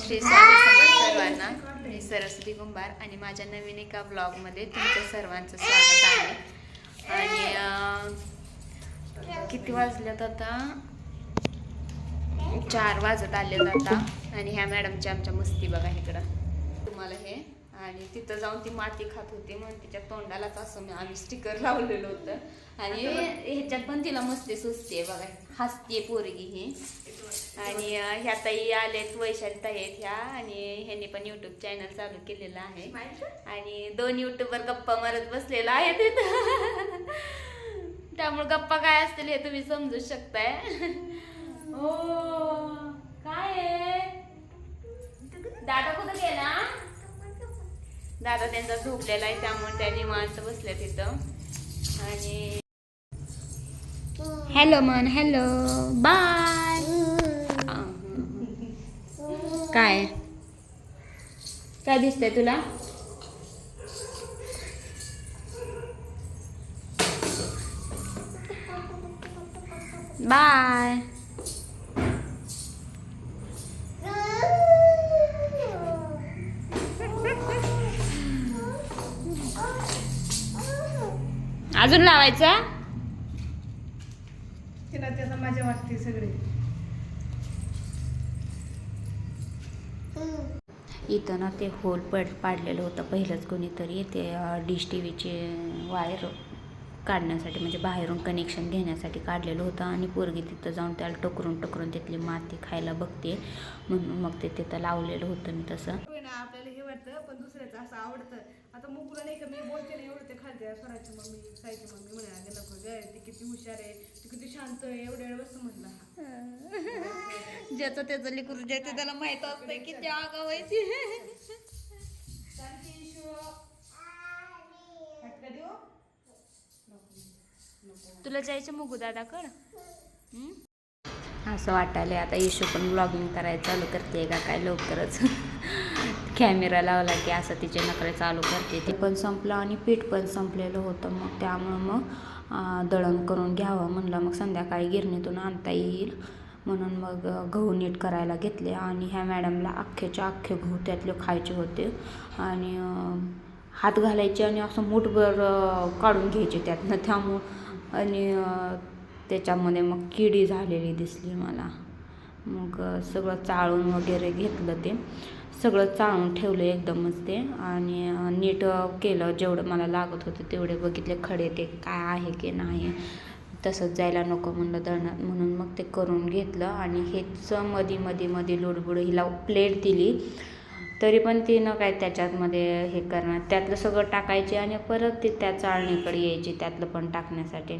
श्री सर्वांना मी सरस्वती कुंभार आणि माझ्या नवीन एका ब्लॉगमध्ये तुमच्या सर्वांचं स्वागत आहे. आणि किती वाजल्यात आता? चार वाजत आले आता. आणि ह्या मॅडमच्या आमच्या मस्ती बघा इकडं. तुम्हाला हे आणि तिथं जाऊन ती माती खात होती म्हणून तिच्या तोंडालाच असं मी- आम्ही स्टिकर लावलेलं होतं. आणि ह्याच्यात पण तिला मस्ती सुचते बघा. हसते पोरगी ही. आणि ह्या ताई आलेत वैशाली ताई आहेत ह्या आणि ह्यांनी पण युट्यूब चॅनल चालू केलेलं आहे. आणि दोन युट्यूबर गप्पा मारत बसलेला आहे तिथं. त्यामुळे गप्पा काय असतील हे तुम्ही समजू शकताय. हो काय? दादा कुठं गेला? दादा त्यांचा झोपलेला आहे त्यामुळे त्या निवांत बसल्या तिथं. आणि हॅलो मन हॅलो. बाय. काय? काय दिसतंय तुला? बाय. अजून लावायचा? तिला त्याचा मजा वाटते सगळी. इथं ना ते होल पड पाडलेलं होतं पहिलंच कोणीतरी. ते डिश टी व्हीचे वायर काढण्यासाठी म्हणजे बाहेरून कनेक्शन घेण्यासाठी काढलेलं होतं आणि पोरगी तिथं जाऊन त्याला टोकरून टोकरून तिथली माती खायला बघते. म्हणून मग ते तिथं लावलेलं होतं मी तसं. आपल्याला हे वाटतं पण दुसऱ्याचं असं आवडतं. आता मुकुला नाही का मी बोलते ना एवढं ते खालते स्वराची मम्मी साईची मम्मी म्हणे अगं नको ग ती किती हुशार आहे ती किती शांत आहे एवढ्या वेळ बसतं म्हटलं हा. ज्याचं त्याचं लिकूर ज्याचं त्याला माहीत असतं किती आगाव आहे ती. फटका देऊ? तुला जायचं मुगू दादाकड? असं वाटायला आता येशू पण ब्लॉगिंग करायला चालू करते का काय लवकरच. कॅमेरा लावला की असं तिचे नखरे चालू करते ते. पण संपलं आणि पीठ पण संपलेलं होतं. मग त्यामुळं मग दळण करून घ्यावं म्हणलं. मग संध्याकाळी गिरणीतून आणता येईल म्हणून मग गहू नीट करायला घेतले. आणि ह्या मॅडमला अख्ख्याच्या अख्खे गहू त्यातले खायचे होते. आणि हात घालायचे आणि असं मुठभर काढून घ्यायचे त्यातनं. त्यामुळं आणि त्याच्यामध्ये मग किडी झालेली दिसली मला. मग सगळं चाळून वगैरे घेतलं ते. सगळं चाळून ठेवलं एकदमच ते. आणि नीट केलं. जेवढं मला लागत होतं तेवढे बघितले खडे ते काय आहे की नाही. तसंच जायला नको म्हणलं दळणात म्हणून मग ते करून घेतलं. आणि हेच मध्ये मध्ये मध्ये लोडबुड हिला प्लेट दिली. तरी पण तिनं काय त्याच्यातमध्ये हे करणार. त्यातलं सगळं टाकायचे आणि परत ते त्या चाळणीकडे यायची. त्यातलं पण टाकण्यासाठी.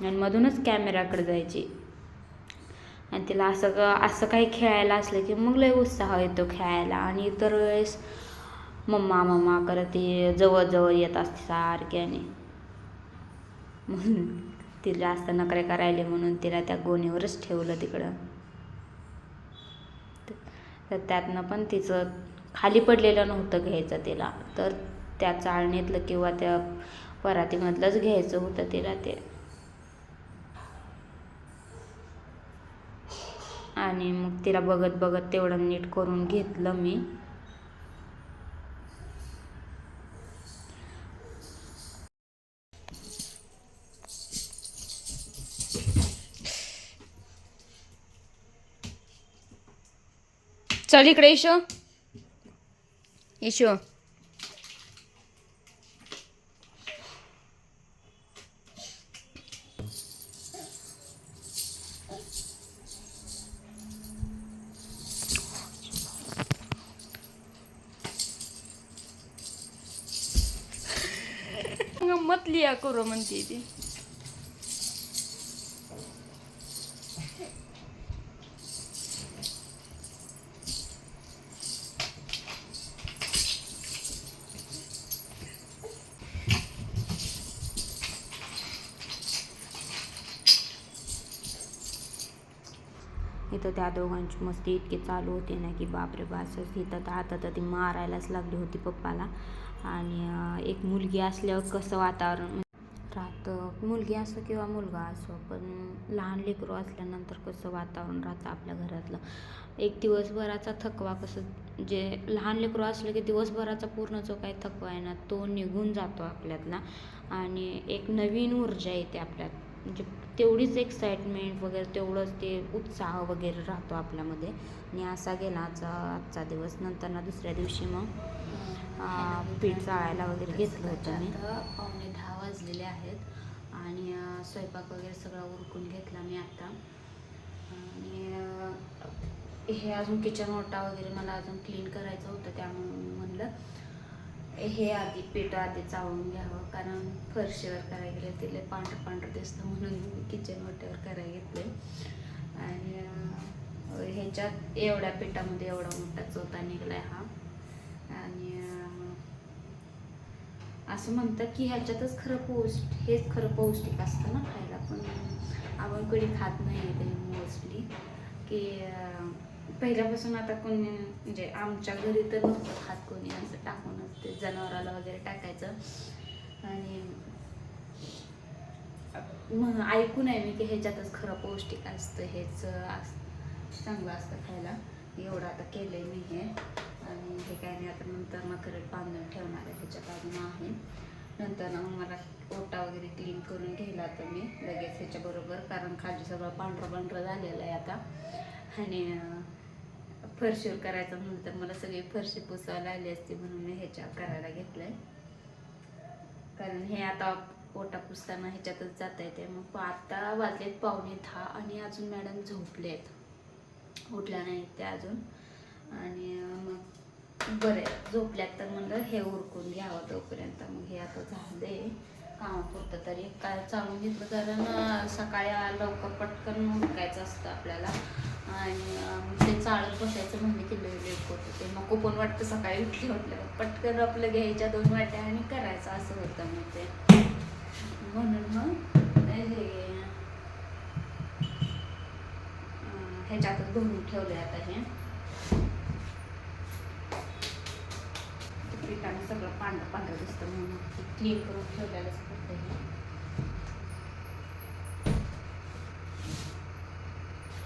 आणि मधूनच कॅमेराकडे जायची. आणि तिला असं ग- असं काही खेळायला असलं की मग लय उत्साह येतो खेळायला. आणि इतर वेळेस मम्मा मम्मा करत ती जवळजवळ येत असते सारख्याने म्हणून तिला जास्त नकरे करायले म्हणून तिला त्या गोणीवरच ठेवलं तिकडं. तर त्यातनं पण तिचं खाली पडलेलं नव्हतं घ्यायचं तिला. तर त्या चाळणीतलं किंवा त्या परातीमधलंच घ्यायचं होतं तिला ते. आणि मग तिला बघत बघत तेवढं नीट करून घेतलं मी. चल इकडे इशो इशो लिया करू म्हणते ती? इथं त्या दोघांची मस्ती इतकी चालू होती ना की बापरे बास इथं तर आता तर ती मारायलाच लागली होती पप्पाला. आणि एक मुलगी असल्यावर कसं वातावरण? राहतं. मुलगी असो किंवा मुलगा असो पण लहान लेकरू असल्यानंतर कसं वातावरण राहतं आपल्या घरातलं? एक दिवसभराचा थकवा कसं जे लहान लेकरू असलं की दिवसभराचा पूर्ण जो काही थकवा आहे ना तो निघून जातो आपल्यातला. आणि एक नवीन ऊर्जा येते आपल्यात. म्हणजे तेवढीच एक्साइटमेंट वगैरे तेवढंच ते उत्साह वगैरे राहतो आपल्यामध्ये. आणि असा गेला आजचा आजचा दिवस. नंतर ना दुसऱ्या दिवशी मग पीठ चाळायला वगैरे घेतलं होतं मी. पावणे दहा वाजलेले आहेत. आणि स्वयंपाक वगैरे सगळा उरकून घेतला मी आता. आणि हे अजून किचन ओटा वगैरे मला अजून क्लीन करायचं होतं त्यामुळे म्हणलं. हे आधी पीठ आधी चाळून घ्यावं कारण फरशीवर करायला गेले तिला पांढरं पांढरं दिसतं म्हणून किचन वाट्यावर करायला घेतले. आणि ह्याच्यात एवढ्या पिठामध्ये एवढा मोठा चोथा निघलाय हा. आणि असं म्हणतात की ह्याच्यातच खरं पौष्ट हेच खरं पौष्टिक असतं ना खायला. पण आपण कधी खात नाही ते मोस्टली की पहिल्यापासून आता कोणी म्हणजे आमच्या घरी तर नव्हतं हात कोणी असं टाकूनच ते जनावराला वगैरे टाकायचं. आणि मग ऐकून आहे मी की ह्याच्यातच खरं पौष्टिक असतं हेच अस चांगलं असतं खायला. एवढं आता केलंय मी हे. आणि हे काय नाही आता नंतर मग करत बांधून ठेवणार आहे ह्याच्यात अजून आहे. नंतर मग मला ओटा वगैरे क्लीन करून घ्यायला आता मी लगेच. कारण खाली सगळं पांढरं पांढरं झालेलं आहे आता. आणि फरशीवर करायचं म्हणून तर मला सगळी फरशी पुसायला आली असती म्हणून मी ह्याच्यावर करायला घेतलंय. कारण हे आता पोटा पुसताना ह्याच्यातच जाता येते मग आता वाजलेत पावणे दहा आणि अजून मॅडम झोपलेत. उठल्या नाहीत त्या अजून. आणि मग बरे झोपल्यात तर म्हणलं हे उरकून घ्यावं तोपर्यंत. मग हे आता झालंय कामापुरतं तरी काय चालून घेतलं कारण सकाळी लवकर पटकन उरकायचं असतं आपल्याला. आणि ते चाळत बसायचं म्हणजे की लय लेट होतं. ते मग पण वाटतं सकाळी उठले उठलं पटकन आपलं घ्यायच्या दोन वाट्या आणि करायचं असं होतं मग ते. म्हणून मग हे ह्याच्यातच भरून ठेवलंय आता हे. ते सगळं पांढरं पांढरं दिसतं म्हणून. ते क्लीन करून ठेवलेलं असतं हे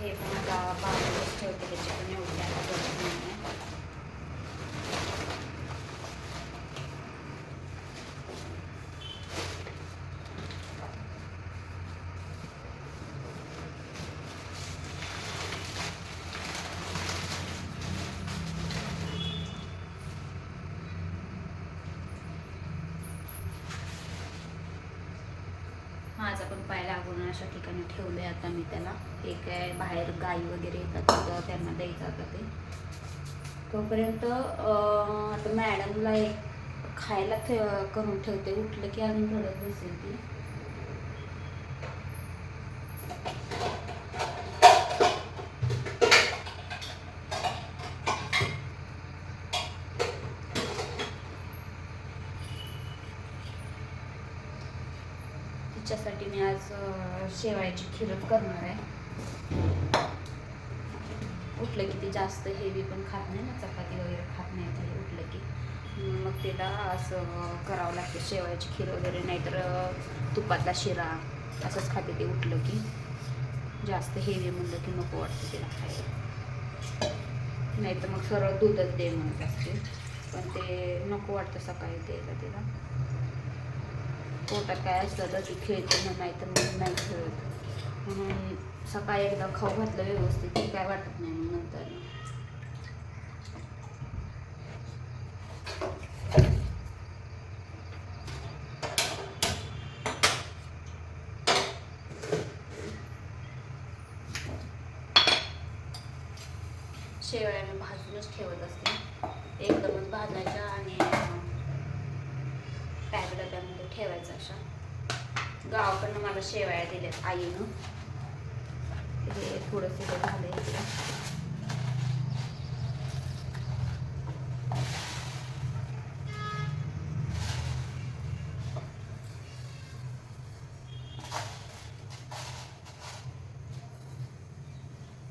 हे पण आता बाहेर ठेवते त्याची पण एवढी आता गरज नाही आहे आपण पाय लागून अशा ठिकाणी ठेवलंय. आता मी त्याला हे काय बाहेर गाई वगैरे येतात त्यांना द्यायचं आता ते. तोपर्यंत आता मॅडमला एक खायला ठे करून ठेवते. उठलं की अजून थोडं दिसेल ती. तिच्यासाठी मी आज अं, शेवाळ्याची खीरच करणार आहे. उठलं की ती जास्त हेवी पण खात नाही ना चपाती वगैरे खात नाही ते उठलं की. मग तिला असं करावं लागतं शेवाळ्याची खीर वगैरे नाहीतर तुपातला शिरा असंच खाते ते उठलं की. जास्त हेवी म्हणलं की नको वाटतं तिला खायला. नाही तर मग सरळ दूधच दे म्हणत असते. पण ते नको वाटतं सकाळी द्यायला तिला. पोटात काय असलं तर ती खेळते ना नाही तर मग नाही खेळत. म्हणून सकाळी एकदा खाऊ घातलं व्यवस्थित ती काय वाटत नाही मग नंतर. शेवळ्या मी भाजूनच ठेवत असते. एकदमच भाजायच्या आणि ठेवायचं अशा. गावाकडनं मला शेवाळ्या दिल्यात आईनं. हे थोडंसं झालंय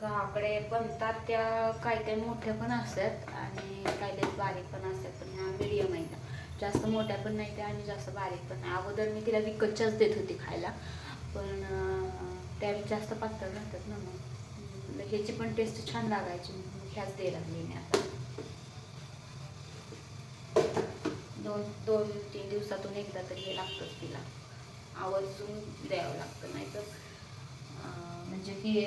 गावाकडे बनतात त्या काही काही मोठ्या पण असतात आणि काही काही बारीक पण असतात पण ह्या मिडियम आहेत जास्त मोठ्या पण नाही त्या आणि जास्त बारीक पण नाही. अगोदर मी तिला विकतच्याच देत होती खायला. पण त्या जास्त पातळ राहतात ना मग. ह्याची पण टेस्ट छान लागायची मग ह्याच द्यायला लागली मी आता. दोन दोन तीन दिवसातून एकदा तरी हे लागतंच तिला. आवर्जून द्यावं लागतं नाही तर म्हणजे की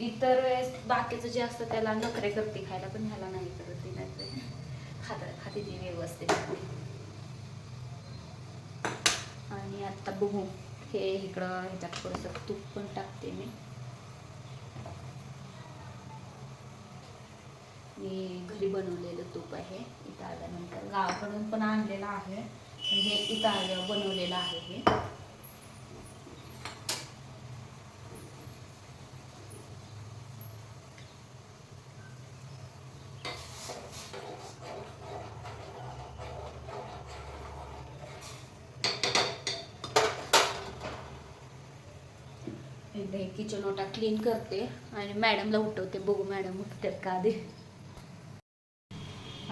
इतर वेळेस बाकीचं जे असतं त्याला नखरे करते खायला पण ह्याला नाही करत ती नाही खात खाते ती व्यवस्थित. आणि आत्ता बघू. हे इकडं ह्याच्यात थोडंसं तूप पण टाकते मी. मी घरी बनवलेलं तूप आहे. इथं आल्यानंतर गावाकडून पण आणलेलं आहे. हे इथं आल्यावर बनवलेलं आहे हे. इकडे हे किचन ओटा क्लीन करते आणि मॅडमला उठवते. बघू मॅडम उठतात का आधी.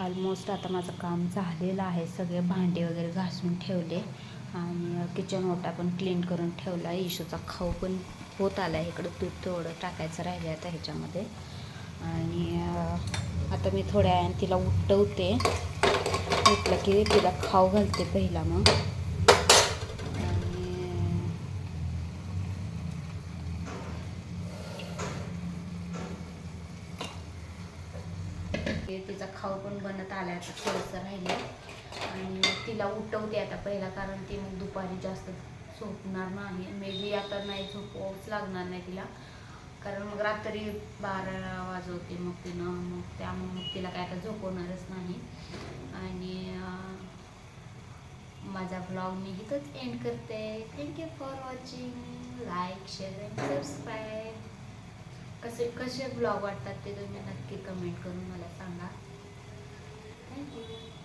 ऑलमोस्ट आता माझं काम झालेलं आहे. सगळे भांडे वगैरे घासून ठेवले आणि किचन ओटा पण क्लीन करून ठेवला. इशूचा खाऊ पण होत आला. आहे इकडं तूप थोडं टाकायचं राहिलं आता ह्याच्यामध्ये. आणि आता मी थोड्या वेळाने तिला उठवते. उठलं की तिला खाऊ घालते पहिला मग आणि ते तिचा खाऊ पण बनत आल्या आता थोडंसं राहिलं आणि तिला उठवते आता पहिला कारण ती मग दुपारी जास्त झोपणार नाही. मे बी आता नाही झोपवच लागणार नाही तिला. कारण मग रात्री बारा वाजवते मग तिनं मग त्यामुळे मग तिला काय आता झोपवणारच नाही. आणि माझा ब्लॉग मी इथंच एंड करते. Thank you for watching like share and subscribe कसे कसे ब्लॉग वाटतात ते तुम्ही नक्की कमेंट करून मला सांगा. Thank you.